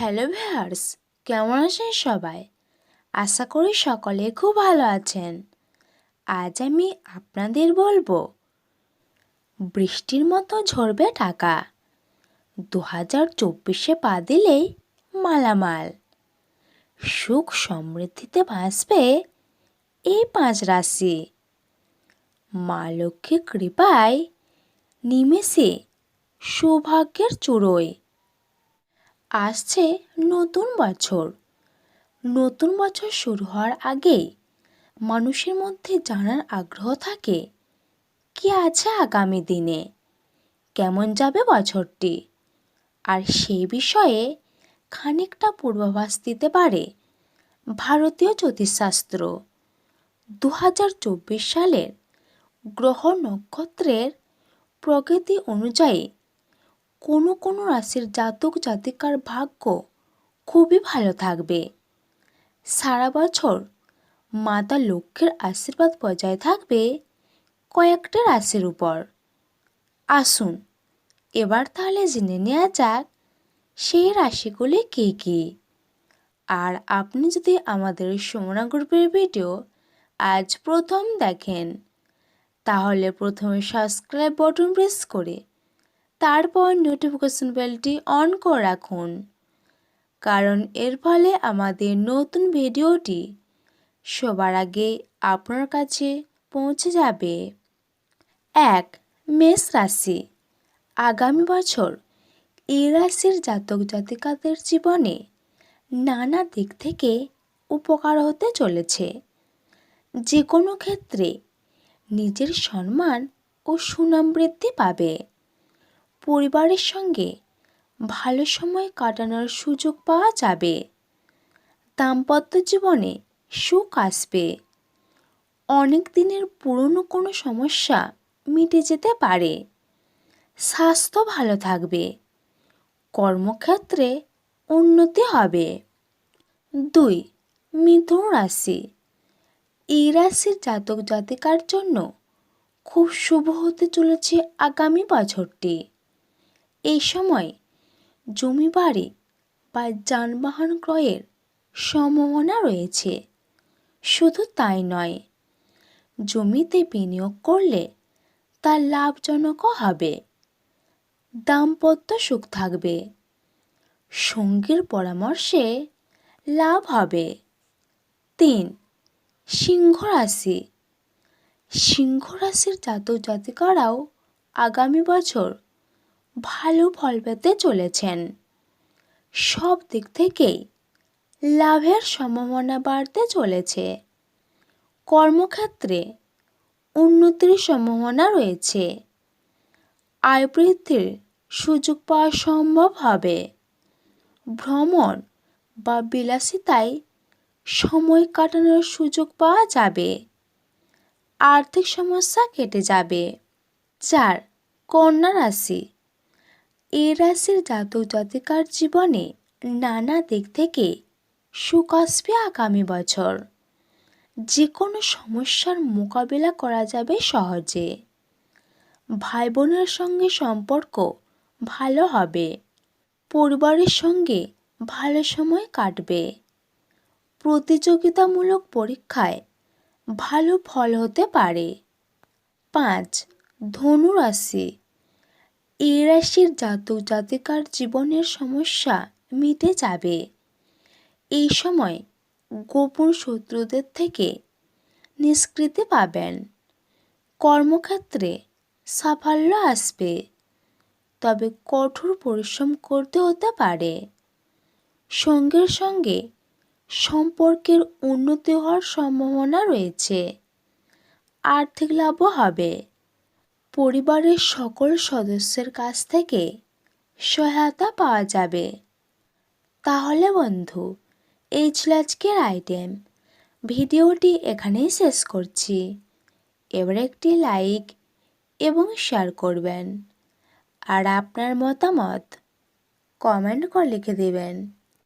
Hello viewers, কেমন আছেন সবাই? আশা করি সকলে খুব ভালো আছেন। আজ আমি আপনাদের বলব, বৃষ্টির মতো ঝরবে টাকা দু হাজার চব্বিশে পা দিলেই মালামাল। সুখ সমৃদ্ধিতে ভাসবে এই পাঁচ রাশি। মা লক্ষ্মী কৃপায় নিমেষে সৌভাগ্যের চুড়োয় আসছে নতুন বছর। নতুন বছর শুরু হওয়ার আগেই মানুষের মধ্যে জানার আগ্রহ থাকে, কি আছে আগামী দিনে? কেমন যাবে বছরটি? আর সেই বিষয়ে খানিকটা পূর্বাভাস দিতে পারে ভারতীয় জ্যোতিষশাস্ত্র। দু হাজার চব্বিশ সালের গ্রহ নক্ষত্রের প্রকৃতি অনুযায়ী কোনো কোনো রাশির জাতক, জাতিকার ভাগ্য খুবই ভালো থাকবে। সারা বছর মাতা লক্ষ্মীর আশীর্বাদ বজায় থাকবে কয়েকটা রাশির উপর। আসুন, এবার তাহলে জেনে নেওয়া যাক সেই রাশিগুলি কী কী। আর আপনি যদি আমাদের সুমনা গ্রুপের ভিডিও আজ প্রথম দেখেন, তাহলে প্রথমে সাবস্ক্রাইব বটন প্রেস করে তারপর নোটিফিকেশন বেলটি অন করে রাখুন। কারণ এর ফলে আমাদের নতুন ভিডিওটি সবার আগে আপনার কাছে পৌঁছে যাবে। এক, মেষ রাশি। আগামী বছর এই রাশির জাতক জাতিকাদের জীবনে নানা দিক থেকে উপকার হতে চলেছে। যে কোনো ক্ষেত্রে নিজের সম্মান ও সুনাম বৃদ্ধি পাবে। পরিবারের সঙ্গে ভালো সময় কাটানোর সুযোগ পাওয়া যাবে। দাম্পত্য জীবনে সুখ আসবে। অনেক দিনের পুরনো কোনো সমস্যা মিটে যেতে পারে। স্বাস্থ্য ভালো থাকবে। কর্মক্ষেত্রে উন্নতি হবে। দুই, মিথুন রাশি। এই রাশির জাতক জাতিকার জন্য খুব শুভ হতে চলেছে আগামী বছরটি। এই সময় জমি বাড়ি বা যানবাহন ক্রয়ের সম্ভাবনা রয়েছে। শুধু তাই নয়, জমিতে বিনিয়োগ করলে তা লাভজনকও হবে। দাম্পত্য সুখ থাকবে। সঙ্গীর পরামর্শে লাভ হবে। তিন, সিংহ রাশি। সিংহ রাশির জাতক জাতিকারাও আগামী বছর ভালো ফল পেতে চলেছেন। সব দিক থেকেই লাভের সম্ভাবনা বাড়তে চলেছে। কর্মক্ষেত্রে উন্নতির সম্ভাবনা রয়েছে। আয় বৃদ্ধির সুযোগ পাওয়া সম্ভব হবে। ভ্রমণ বা বিলাসিতায় সময় কাটানোর সুযোগ পাওয়া যাবে। আর্থিক সমস্যা কেটে যাবে চার কন্যা রাশি এ রাশির জাতক জাতিকার জীবনে নানা দিক থেকে সুখ আসবে আগামী বছর। যে কোনো সমস্যার মোকাবিলা করা যাবে সহজে। ভাই বোনের সঙ্গে সম্পর্ক ভালো হবে। পরিবারের সঙ্গে ভালো সময় কাটবে। প্রতিযোগিতামূলক পরীক্ষায় ভালো ফল হতে পারে। পাঁচ, ধনু রাশি। এই রাশির জাতক জাতিকার জীবনের সমস্যা মিটে যাবে। এই সময় গোপন শত্রুদের থেকে নিষ্কৃতি পাবেন। কর্মক্ষেত্রে সাফল্য আসবে, তবে কঠোর পরিশ্রম করতে হতে পারে। সঙ্গের সঙ্গে সম্পর্কের উন্নতি হওয়ার সম্ভাবনা রয়েছে। আর্থিক লাভও হবে। পরিবারের সকল সদস্যের কাছ থেকে সহায়তা পাওয়া যাবে। তাহলে বন্ধু, এই ছিল আজকের আইটেম। ভিডিওটি এখানেই শেষ করছি। এবার একটি লাইক এবং শেয়ার করবেন। আর আপনার মতামত কমেন্ট করে লিখে দেবেন।